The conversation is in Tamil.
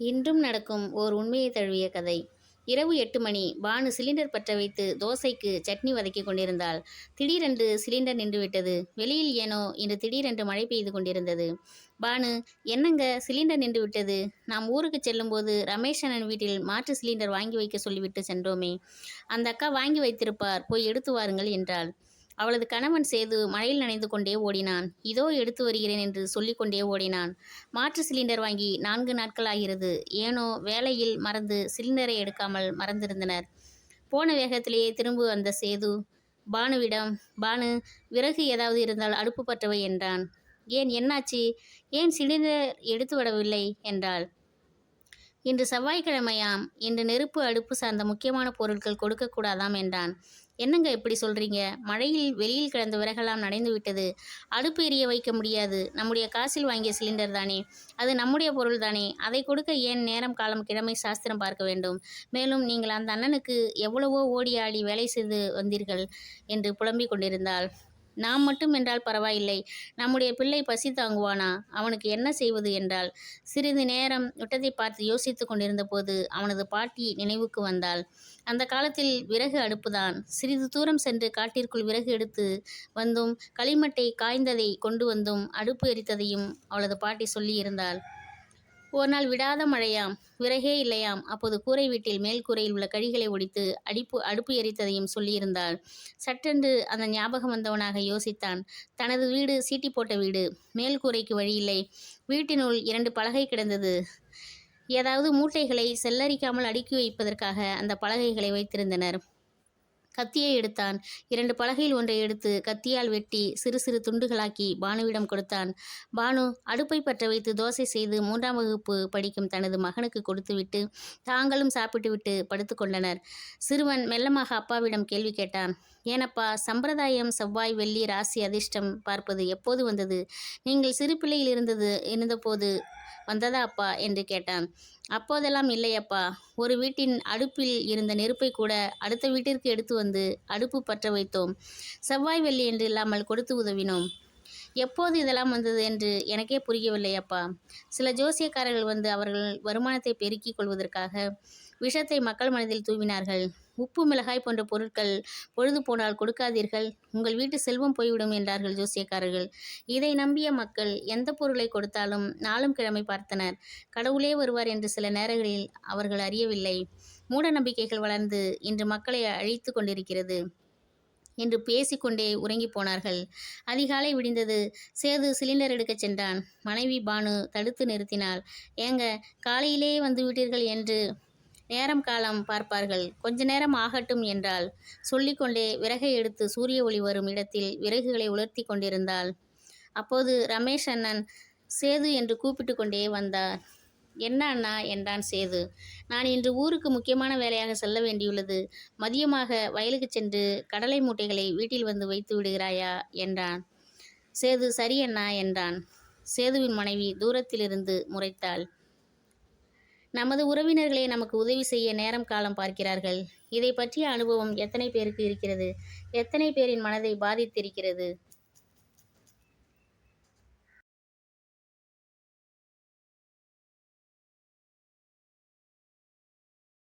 இன்றும் நடக்கும் ஓர் உண்மையை தழுவிய கதை. இரவு எட்டு மணி. பானு சிலிண்டர் பற்ற வைத்து தோசைக்கு சட்னி வதக்கி கொண்டிருந்தாள். திடீரென்று சிலிண்டர் நின்றுவிட்டது வெளியில் ஏனோ இன்று திடீரென்று மழை பெய்து கொண்டிருந்தது. பானு என்னங்க சிலிண்டர் நின்று விட்டது? நாம் ஊருக்கு செல்லும்போது ரமேஷ் அண்ணன் வீட்டில் மாற்று சிலிண்டர் வாங்கி வைக்க சொல்லிவிட்டு சென்றோமே. அந்த அக்கா வாங்கி வைத்திருப்பார். போய் எடுத்து வாருங்கள் என்றாள். அவளது கணவன் சேது மழையில் நனைந்து கொண்டே ஓடினான். இதோ எடுத்து வருகிறேன் என்று சொல்லிக்கொண்டே ஓடினான். மாற்று சிலிண்டர் வாங்கி நான்கு நாட்கள் ஆகிறது. ஏனோ வேலையில் மறந்து சிலிண்டரை எடுக்காமல் மறந்திருந்தனர். போன வேகத்திலேயே திரும்ப வந்த சேது பானுவிடம் பானு விறகு ஏதாவது இருந்தால் அடுப்பு பற்றவை என்றான். ஏன் என்னாச்சு? ஏன் சிலிண்டர் எடுத்து விடவில்லை? என்றாள். இன்று செவ்வாய்க்கிழமையாம். இன்று நெருப்பு அடுப்பு சார்ந்த முக்கியமான பொருட்கள் கொடுக்கக்கூடாதாம் என்றான். என்னங்க இப்படி சொல்றீங்க? மழையில் வெளியில் கிடந்த விறகெல்லாம் நனைந்து விட்டது. அடுப்பு எரிய வைக்க முடியாது. நம்முடைய காசில் வாங்கிய சிலிண்டர் தானே. அது நம்முடைய பொருள் தானே. அதை கொடுக்க ஏன் நேரம் காலம் கிழமை சாஸ்திரம் பார்க்க வேண்டும்? மேலும் நீங்கள் அந்த அண்ணனுக்கு எவ்வளவோ ஓடி ஆடி வேலை செய்து வந்தீர்கள் என்று புலம்பிக் கொண்டிருந்தாள். நாம் மட்டும் என்றால் பரவாயில்லை. நம்முடைய பிள்ளை பசி தாங்குவானா? அவனுக்கு என்ன செய்வது என்றால் சிறிது நேரம் விட்டத்தை பார்த்து யோசித்து கொண்டிருந்த போது அவனது பாட்டி நினைவுக்கு வந்தாள். அந்த காலத்தில் விறகு அடுப்புதான். சிறிது தூரம் சென்று காட்டிற்குள் விறகு எடுத்து வந்தும் களிமட்டை காய்ந்ததை கொண்டு வந்தும் அடுப்பு எரித்ததையும் அவளது பாட்டி சொல்லியிருந்தாள். ஒரு நாள் விடாத மழையாம் விறகே இல்லையாம். அப்போது கூரை வீட்டில் மேல் கூரையில் உள்ள கழிகளை ஒடித்து அடிப்பு அடுப்பு எரித்ததையும் சொல்லியிருந்தாள். சட்டென்று அந்த ஞாபகம் வந்தவனாக யோசித்தான். தனது வீடு சீட்டி போட்ட வீடு. மேல் கூரைக்கு வழியில்லை. வீட்டினுள் இரண்டு பலகை கிடந்தது. ஏதாவது மூட்டைகளை செல்லரிக்காமல் அடுக்கி வைப்பதற்காக அந்த பலகைகளை வைத்திருந்தனர். கத்தியை எடுத்தான். இரண்டு பலகையில் ஒன்றை எடுத்து கத்தியால் வெட்டி சிறு சிறு துண்டுகளாக்கி பானுவிடம் கொடுத்தான். பானு அடுப்பை பற்ற வைத்து தோசை செய்து மூன்றாம் வகுப்பு படிக்கும் தனது மகனுக்கு கொடுத்துவிட்டு தாங்களும் சாப்பிட்டுவிட்டு படுத்துக்கொண்டனர் சிறுவன் மெல்லமாக அப்பாவிடம் கேள்வி கேட்டான். ஏனப்பா சம்பிரதாயம் செவ்வாய் வெள்ளி ராசி அதிர்ஷ்டம் பார்ப்பது எப்போது வந்தது? நீங்கள் சிறு பிள்ளையில் இருந்தது இருந்தபோது வந்ததா அப்பா? என்று கேட்டான். அப்போதெல்லாம் இல்லையப்பா. ஒரு வீட்டின் அடுப்பில் இருந்த நெருப்பை கூட அடுத்த வீட்டிற்கு எடுத்து வந்து அடுப்பு பற்ற வைத்தோம். செவ்வாய் வெள்ளி என்று இல்லாமல் கொடுத்து உதவினோம். எப்போது இதெல்லாம் வந்தது என்று எனக்கே புரியவில்லை அப்பா சில ஜோசியக்காரர்கள் வந்து அவர்கள் வருமானத்தை பெருக்கிக் கொள்வதற்காக விஷத்தை மக்கள் மனதில் தூவினார்கள். உப்பு மிளகாய் போன்ற பொருட்கள் பொழுது போனால் கொடுக்காதீர்கள். உங்கள் வீட்டு செல்வம் போய்விடும் என்றார்கள் ஜோசியக்காரர்கள். இதை நம்பிய மக்கள் எந்த பொருளை கொடுத்தாலும் நாளும் கிழமை பார்த்தனர். கடவுளே வருவார் என்று சில நேரங்களில் அவர்கள் அறியவில்லை. மூட நம்பிக்கைகள் வளர்ந்து இன்று மக்களை அழித்து கொண்டிருக்கிறது என்று பேசிக்கொண்டே உறங்கி போனார்கள். அதிகாலை விடிந்தது. சேது சிலிண்டர் எடுக்கச் சென்றான். மனைவி பானு தடுத்து நிறுத்தினாள். ஏங்க காலையிலே வந்து விட்டீர்கள் என்று நேரம் காலம் பார்ப்பார்கள். கொஞ்ச நேரம் ஆகட்டும் என்றால் சொல்லிக்கொண்டே விறகை எடுத்து சூரிய ஒளி வரும் இடத்தில் விறகுகளை உலர்த்தி கொண்டிருந்தாள். அப்போது ரமேஷ் அண்ணன் சேது என்று கூப்பிட்டு கொண்டே வந்தார். என்ன அண்ணா? என்றான் சேது. நான் இன்று ஊருக்கு முக்கியமான வேலையாக செல்ல வேண்டியுள்ளது. மதியமாக வயலுக்கு சென்று கடலை மூட்டைகளை வீட்டில் வந்து வைத்து விடுகிறாயா? என்றான். சேது சரி அண்ணா என்றான். சேதுவின் மனைவி தூரத்திலிருந்து முறைத்தாள். நமது உறவினர்களே நமக்கு உதவி செய்ய நேரம் காலம் பார்க்கிறார்கள். இதை பற்றிய அனுபவம் எத்தனை பேருக்கு இருக்கிறது? எத்தனை பேரின் மனதை பாதித்திருக்கிறது?